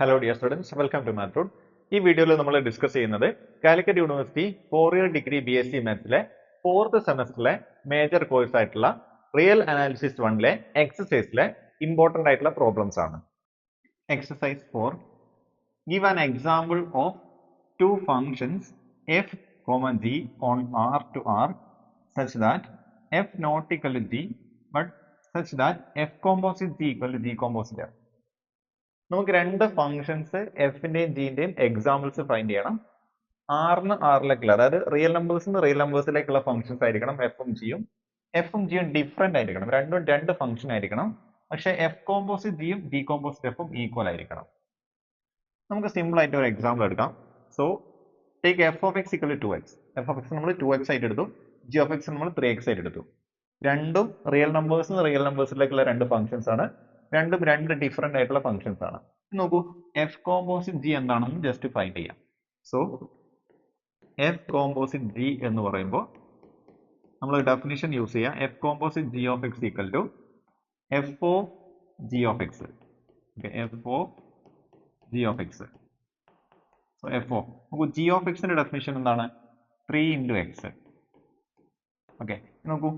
Hello dear students welcome to മാത്രൂഡ് ഈ വീഡിയോയിൽ നമ്മൾ ഡിസ്കസ് ചെയ്യുന്നത് Calicut university four year degree B S C മാത്സിലെ fourth സെമസ്റ്ററിലെ മേജർ കോഴ്സ് ആയിട്ടുള്ള റിയൽ അനാലിസിസ് വണ്ണിലെ എക്സസൈസിലെ ഇമ്പോർട്ടന്റ് ആയിട്ടുള്ള പ്രോബ്ലംസ് ആണ്. Exercise four give an example of two functions f comma g on R to R such that f not equal g but such such that composite g equal g composite f. നമുക്ക് രണ്ട് functions എഫിന്റെയും ജിന്റെയും examples find ചെയ്യണം. ആറിന് ആറിലേക്കുള്ള അതായത് real നമ്പേഴ്സിന് real നമ്പേഴ്സിലേക്കുള്ള ഫങ്ഷൻസ് ആയിരിക്കണം എഫും ജിയും എഫും ജിയും ഡിഫറെന്റ് ആയിരിക്കണം. രണ്ടും രണ്ട് ഫംഗ്ഷൻ ആയിരിക്കണം. പക്ഷെ എഫ് കോമ്പോസിറ്റ് ജിയും ഡി കോമ്പോസിറ്റ് എഫും ഈക്വൽ ആയിരിക്കണം. നമുക്ക് സിമ്പിൾ ആയിട്ട് ഒരു എക്സാമ്പിൾ എടുക്കാം. So take f of x equal to x f of x നമ്മൾ ടു എക്സ് ആയിട്ട് എടുത്തു. ജി ഓഫ് എക്സ് നമ്മൾ ത്രീ എക്സ് ആയിട്ട് എടുത്തു. രണ്ടും റിയൽ നമ്പേഴ്സ് റിയൽ നമ്പേഴ്സിലേക്കുള്ള രണ്ട് ഫംഗ്ഷൻസ് ആണ്. രണ്ടും രണ്ട് ഡിഫറെന്റ് ആയിട്ടുള്ള ഫംഗ്ഷൻസ് ആണ്. നോക്കൂ എഫ് കോമ്പോസിറ്റ് ജി എന്താണെന്ന് ജസ്റ്റ് ഫൈൻഡ് ചെയ്യാം. സോ എഫ് കോമ്പോസിറ്റ് ജി എന്ന് പറയുമ്പോൾ നമ്മൾ ഡെഫിനിഷൻ യൂസ് ചെയ്യാം. F composite g of x equal to f o g of x f o g of x so f o നോക്കൂ g of എക്സിന്റെ definition എന്താണ്? Three into x okay നോക്കൂ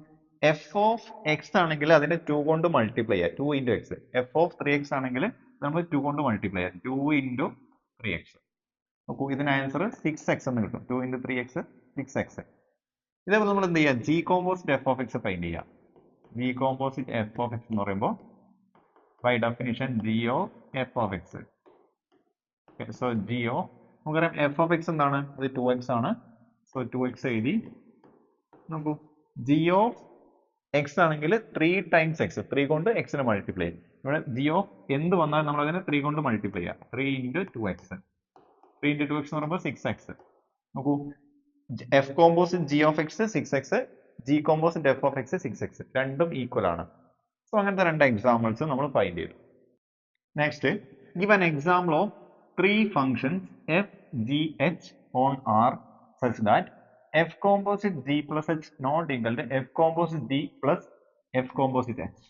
f of x ആണെങ്കിൽ അതിനെ two കൊണ്ട് multiply ചെയ്യാം. Two into x f of three x ആണെങ്കിൽ നമ്മൾ ടു കൊണ്ട് മൾട്ടിപ്ലൈ ചെയ്യാം. ടു ഇന്റു ത്രീ എക്സ് നോക്കൂ ഇതിന് ആൻസർ സിക്സ് എക്സ് എന്ന് കിട്ടും. Two into three x six x ഇതേപോലെ നമ്മൾ എന്ത് ചെയ്യാം? G composite f of x find ചെയ്യാം. G composite f of x എന്ന് പറയുമ്പോൾ by definition g o f of x so g o നമുക്കറിയാം എഫ് ഓഫ് എക്സ് എന്താണ്? അത് ടു എക്സ് ആണ്. സോ ടു എക്സ് എഴുതി നോക്കൂ. ജിയോ എക്സ് ആണെങ്കിൽ ത്രീ ടൈംസ് എക്സ് ത്രീ കൊണ്ട് എക്സിനെ മൾട്ടിപ്ലൈ ചെയ്യും. ഇവിടെ ജിയോ എന്ത് വന്നാലും നമ്മൾ അതിനെ ത്രീ കൊണ്ട് മൾട്ടിപ്ലൈ ചെയ്യാം. Three into two x three into two x എന്ന് പറയുമ്പോൾ സിക്സ് എക്സ് നോക്കൂ. F composite g of x six x g composite f of x six x രണ്ടും ഈക്വൽ ആണ്. സോ അങ്ങനത്തെ രണ്ട് എക്സാമ്പിൾസ് നമ്മൾ ഫൈൻഡ് ചെയ്തു. Next give an example of three functions f, g, h on R such that f composite g plus h not equal to f composite g plus f composite h.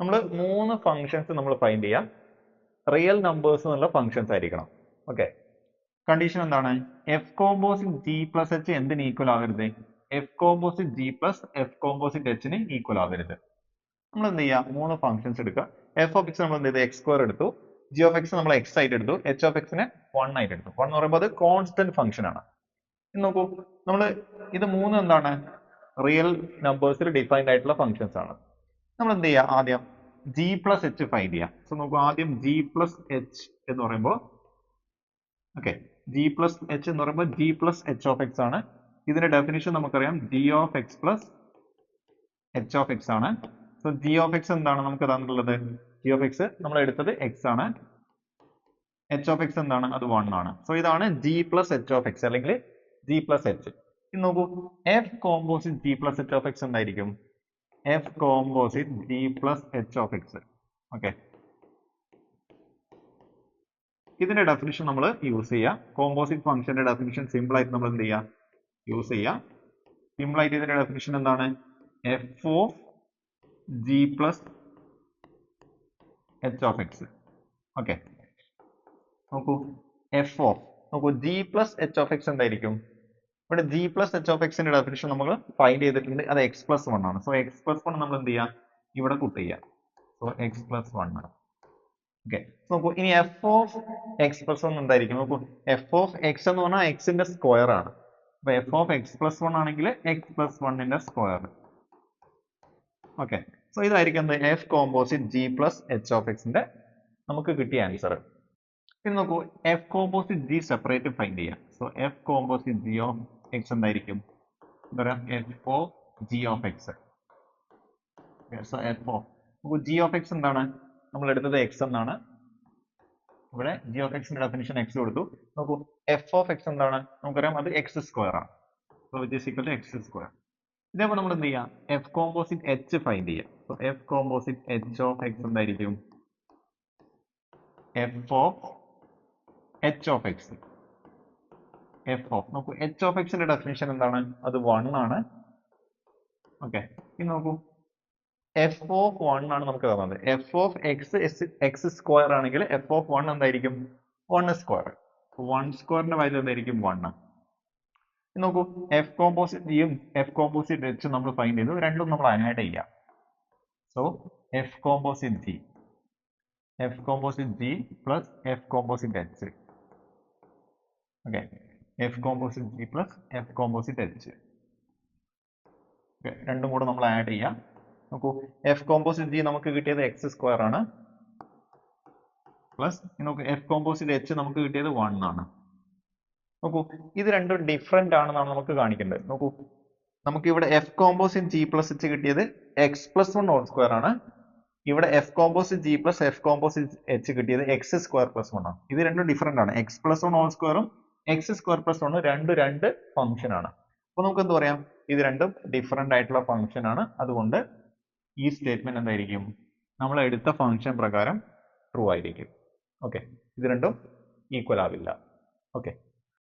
നമ്മൾ മൂന്ന് functions നമ്മൾ find ചെയ്യാം. Real numbers എന്നുള്ള functions ആയിരിക്കണം. Okay condition എന്താണ്? F composite g plus h എന്തിന് equal ആവരുത്? F composite g plus f composite എച്ചിന് equal ആവരുത്. നമ്മൾ എന്ത് ചെയ്യുക മൂന്ന് ഫങ്ഷൻസ് എടുക്കുക. എഫ് ഓഫ് എക്സ് നമ്മൾ എന്ത് ചെയ്തു? എക്സ് സ്ക്വയർ എടുത്തു. ജി ഓഫ് എക്സ് നമ്മൾ എക്സ് ആയിട്ട് എടുത്തു. എച്ച് ഓഫ് എക്സിനെ വൺ ആയിട്ട് എടുത്തു. വൺ എന്ന് പറയുമ്പോൾ അത് കോൺസ്റ്റന്റ് ഫംഗ്ഷൻ ആണ്. നോക്കൂ. നമ്മൾ ഇത് മൂന്ന് എന്താണ്? റിയൽ നമ്പേഴ്സിൽ ഡിഫൈൻഡ് ആയിട്ടുള്ള ഫംഗ്ഷൻസ് ആണ്. നമ്മൾ എന്ത് ചെയ്യുക ആദ്യം ജി പ്ലസ് എച്ച് ഫൈൻഡ് ചെയ്യാം. സോ നോക്കൂ ആദ്യം ജി പ്ലസ് എച്ച് എന്ന് പറയുമ്പോൾ ഓക്കെ ജി പ്ലസ് എച്ച് എന്ന് പറയുമ്പോൾ g plus h of x ആണ്. ഇതിന്റെ ഡെഫിനിഷൻ നമുക്കറിയാം. G of x plus h of x ആണ്. സോ ജി ഓഫ് എക്സ് എന്താണ്? നമുക്ക് തന്നിട്ടുള്ളത്. ജി ഓഫ് എക്സ് നമ്മൾ എടുത്തത് എക്സ് ആണ്. എച്ച് ഓഫ് എക്സ് എന്താണ്? അത് വൺ ആണ്. സോ ഇതാണ് g plus h of x അല്ലെങ്കിൽ ജി പ്ലസ് എച്ച് ഇനി നോക്കൂ f composite g plus h of x എന്തായിരിക്കും? F composite g plus h of x okay ഇതിന്റെ ഡെഫിനിഷൻ നമ്മൾ യൂസ് ചെയ്യുക കോമ്പോസിറ്റ് ഫംഗ്ഷന്റെ ഡെഫിനിഷൻ സിമ്പിൾ ആയിട്ട് നമ്മൾ എന്ത് ചെയ്യുക യൂസ് ചെയ്യുക സിമ്പിൾ ആയിട്ട് ഇതിന്റെ ഡെഫിനിഷൻ എന്താണ്? F of g plus h of x okay നോക്കൂ. എഫ് ഓഫ് നോക്കൂ g plus H of X എന്തായിരിക്കും? ഇവിടെ ജി പ്ലസ് എച്ച് ഓഫ് എക്സിന്റെ ഡെഫിനിഷൻ നമ്മൾ ഫൈൻഡ് ചെയ്തിട്ടുണ്ട്. അത് എക്സ് പ്ലസ് വൺ ആണ്. സോ എക്സ് പ്ലസ് വൺ നമ്മൾ എന്ത് ചെയ്യാം? ഇവിടെ കൂട്ട് ചെയ്യാം. സോ എക്സ് പ്ലസ് വൺ ആണ്. ഓക്കെ നോക്കൂ ഇനി f of x plus one എന്തായിരിക്കും? നോക്കൂ എഫ് ഓഫ് എക്സ് എന്ന് പറഞ്ഞാൽ എക്സിന്റെ സ്ക്വയർ ആണ്. അപ്പൊ f of x plus one ആണെങ്കിൽ എക്സ് പ്ലസ് വണ്ണിന്റെ സ്ക്വയർ ഓക്കെ സോ ഇതായിരിക്കും എന്ത്? F composite g plus h of എക്സിന്റെ നമുക്ക് കിട്ടിയ ആൻസർ ഇനി നോക്കൂ. F composite g separate find ചെയ്യാം. So f composite g of x എന്തായിരിക്കും? എന്താ പറയാ? F o g of x f o നോക്കൂ ജി ഓഫ് എക്സ് എന്താണ്? നമ്മൾ എടുത്തത് എക്സ് എന്നാണ്. ഇവിടെ ജി ഓഫ് എക്സിന്റെ ഡെഫിനിഷൻ എക്സ് കൊടുത്തു. നോക്കൂ എഫ് ഓഫ് എക്സ് എന്താണ്? നമുക്കറിയാം അത് എക്സ് സ്ക്വയർ ആണ്. എക്സ് സ്ക്വയർ ഇതേപോലെ നമ്മൾ എന്ത് ചെയ്യാം? എഫ് കോമ്പോസിറ്റ് എച്ച് ഫൈൻഡ് ചെയ്യാം. F composite h of x എന്തായിരിക്കും? F of h of x f of നോക്കൂ എച്ച് ഓഫ് എക്സിന്റെ ഡെഫിനിഷൻ എന്താണ്? അത് വൺ ആണ്. ഓക്കെ ഇനി നോക്കൂ. എഫ് ഓഫ് വൺ ആണ് നമുക്ക് തന്നത്. F of x x square ആണെങ്കിൽ എഫ് ഓഫ് വൺ എന്തായിരിക്കും? വൺ സ്ക്വയർ വൺ സ്ക്വയറിന്റെ വാല്യൂ എന്തായിരിക്കും? വൺ നോക്കൂ എഫ് കോമ്പോസിറ്റ് ജിയും എഫ് കോമ്പോസിറ്റ് എച്ചും നമ്മൾ ഫൈൻഡ് ചെയ്തു. രണ്ടും നമ്മൾ ആഡ് ചെയ്യാം. So f composite g f composite g plus f composite h okay f composite g plus f composite h രണ്ടും കൂടെ നമ്മൾ ആഡ് ചെയ്യാം. നോക്കൂ എഫ് കോമ്പോസിറ്റ് ജി നമുക്ക് കിട്ടിയത് എക്സ് സ്ക്വയർ ആണ്. പ്ലസ് നോക്കൂ എഫ് കോമ്പോസിറ്റ് എച്ച് നമുക്ക് കിട്ടിയത് വൺ ആണ്. നോക്കൂ ഇത് രണ്ടും ഡിഫറെന്റ് ആണെന്നാണ് നമുക്ക് കാണിക്കേണ്ടത്. നോക്കൂ നമുക്ക് ഇവിടെ f composite g plus h കിട്ടിയത് x plus one whole square ആണ്. ഇവിടെ f composite g plus f composite h കിട്ടിയത് എക്സ് സ്ക്വയർ പ്ലസ് വൺ ആണ്. ഇത് രണ്ടും ഡിഫറെന്റ് ആണ്. എക്സ് പ്ലസ് വൺ ഹോൾ സ്ക്വയറും എക്സ് സ്ക്വയർ പ്ലസ് വൺ രണ്ട് രണ്ട് ഫംഗ്ഷൻ ആണ്. അപ്പൊ നമുക്ക് എന്ത് പറയാം? ഇത് രണ്ടും ഡിഫറെന്റ് ആയിട്ടുള്ള ഫംഗ്ഷൻ ആണ്. അതുകൊണ്ട് ഈ സ്റ്റേറ്റ്മെന്റ് എന്തായിരിക്കും? നമ്മൾ എടുത്ത ഫംഗ്ഷൻ പ്രകാരം ട്രൂ ആയിരിക്കും. ഓക്കെ ഇത് രണ്ടും ഈക്വൽ ആവില്ല. ഓക്കെ